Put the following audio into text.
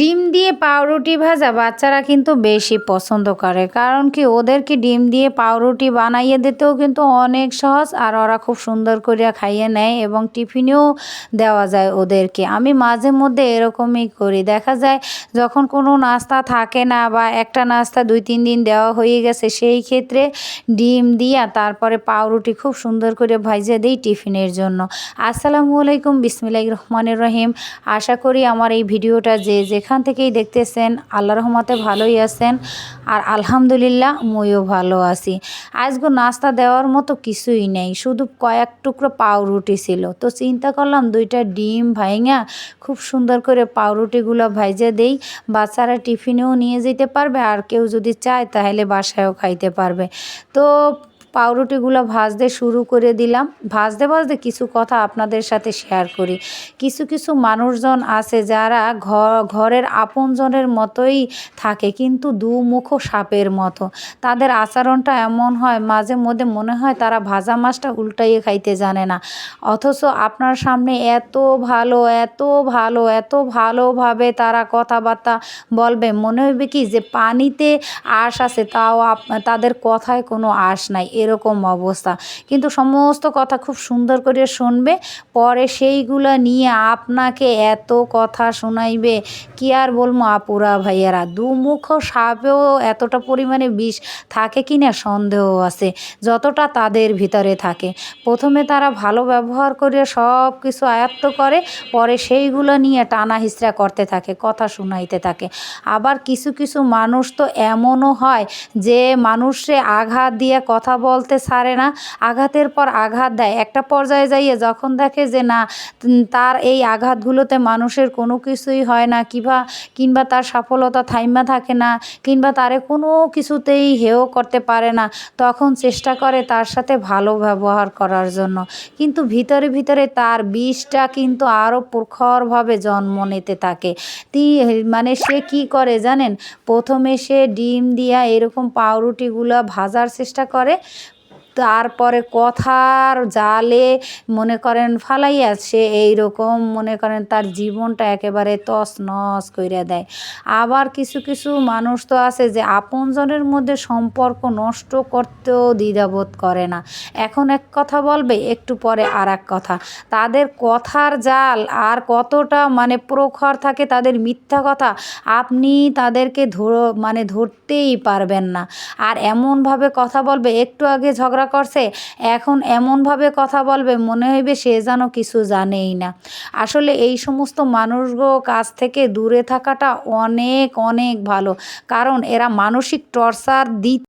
ডিম দিয়ে পাউরুটি ভাজা বাচ্চারা কিন্তু বেশি পছন্দ করে। কারণ কি ওদেরকে ডিম দিয়ে পাউরুটি বানাইয়ে দিতেও কিন্তু অনেক সহজ আর ওরা খুব সুন্দর করে খাইয়ে নেয় এবং টিফিনেও দেওয়া যায় ওদেরকে। আমি মাঝে মধ্যে এরকমই করি। দেখা যায় যখন কোনো নাস্তা থাকে না বা একটা নাস্তা দুই, তিন দিন দেওয়া হয়ে গেছে, সেই ক্ষেত্রে ডিম দিয়া তারপরে পাউরুটি খুব সুন্দর করে ভাইজে দিই টিফিনের জন্য। আসসালামু আলাইকুম, বিসমিল্লাহির রহমানির রহিম। আশা করি আমার এই ভিডিওটা যে যে যেখান থেকেই দেখতেছেন আল্লাহ রহমতে ভালোই আছেন আর আলহামদুলিল্লাহ মইও ভালো আছি। আজকে নাস্তা দেওয়ার মতো কিছুই নেই, শুধু কয়েক টুকরো পাউরুটি ছিল। তো চিন্তা করলাম দুইটা ডিম ভাইঙা, খুব সুন্দর করে পাউরুটিগুলো ভাইজে দেই, বাচ্চারা টিফিনেও নিয়ে যেতে পারবে আর কেউ যদি চায় তাহলে বাসায়ও খাইতে পারবে। তো পাউরুটিগুলো ভাজতে শুরু করে দিলাম। ভাজতে ভাজতে কিছু কথা আপনাদের সাথে শেয়ার করি। কিছু কিছু মানুষজন আছে যারা ঘর ঘরের আপনজনের মতোই থাকে, কিন্তু দুমুখ সাপের মতো। তাদের আচরণটা এমন হয়, মাঝে মধ্যে মনে হয় তারা ভাজা মাছটা উল্টাইয়ে খাইতে জানে না। অথচ আপনার সামনে এত ভালো এত ভালো, এত ভালোভাবে তারা কথাবার্তা বলবে। মনে হইবে কি যে পানিতে আঁশ আছে, তাও তাদের কথায় কোনো আঁশ নাই। এরকম অবস্থা। কিন্তু সমস্ত কথা খুব সুন্দর করে শুনবে, পরে সেইগুলো নিয়ে আপনাকে এত কথা শোনাইবে, কি আর বলব আপুরা ভাইয়ারা? দুমুখ সাপেও এতটা পরিমাণে বিষ থাকে কি না সন্দেহ আছে, যতটা তাদের ভিতরে থাকে। প্রথমে তারা ভালো ব্যবহার করে সব কিছু আয়ত্ত করে, পরে সেইগুলো নিয়ে টানা হিসরা করতে থাকে, কথা শুনাইতে থাকে। আবার কিছু কিছু মানুষ তো এমনও হয় যে মানুষে আঘাত দিয়ে কথা বলতে ছাড়ে না, আঘাতের পর আঘাত দেয়। একটা পর্যায়ে যাইয়ে যখন দেখে যে না তার এই আঘাতগুলোতে মানুষের কোনো কিছুই হয় না, কিবা কিংবা তার সফলতা থাইমা থাকে না কিংবা তারে কোনো কিছুতেই হেয় করতে পারে না, তখন চেষ্টা করে তার সাথে ভালো ব্যবহার করার জন্য। কিন্তু ভিতরে ভিতরে তার বিষটা কিন্তু আরও প্রখরভাবে জন্ম নিতে থাকে। তি মানে সে কি করে জানেন? প্রথমে সে ডিম দিয়া এরকম পাউরুটিগুলো ভাজার চেষ্টা করে তারপরে কথার জালে মনে করেন ফালাইয়া সে এইরকম মনে করেন তার জীবনটা একেবারে তছ নছ কইরা দেয়। আবার কিছু কিছু মানুষ তো আছে যে আপনজনের মধ্যে সম্পর্ক নষ্ট করতেও দ্বিধাবোধ করে না। এখন এক কথা বলবে, একটু পরে আর এক কথা। তাদের কথার জাল আর কতটা মানে প্রখর থাকে তাদের মিথ্যা কথা আপনি তাদেরকে ধর মানে ধরতেই পারবেন না। আর এমনভাবে কথা বলবে, একটু আগে ঝগড়া করছে, এখন এমনভাবে কথা বলবে, মনে হইবে সে যেন কিছু জানেই না। আসলে এই সমস্ত মানুষগো কাছ থেকে দূরে থাকাটা অনেক অনেক ভালো। কারণ এরা মানসিক টর্চার দিতে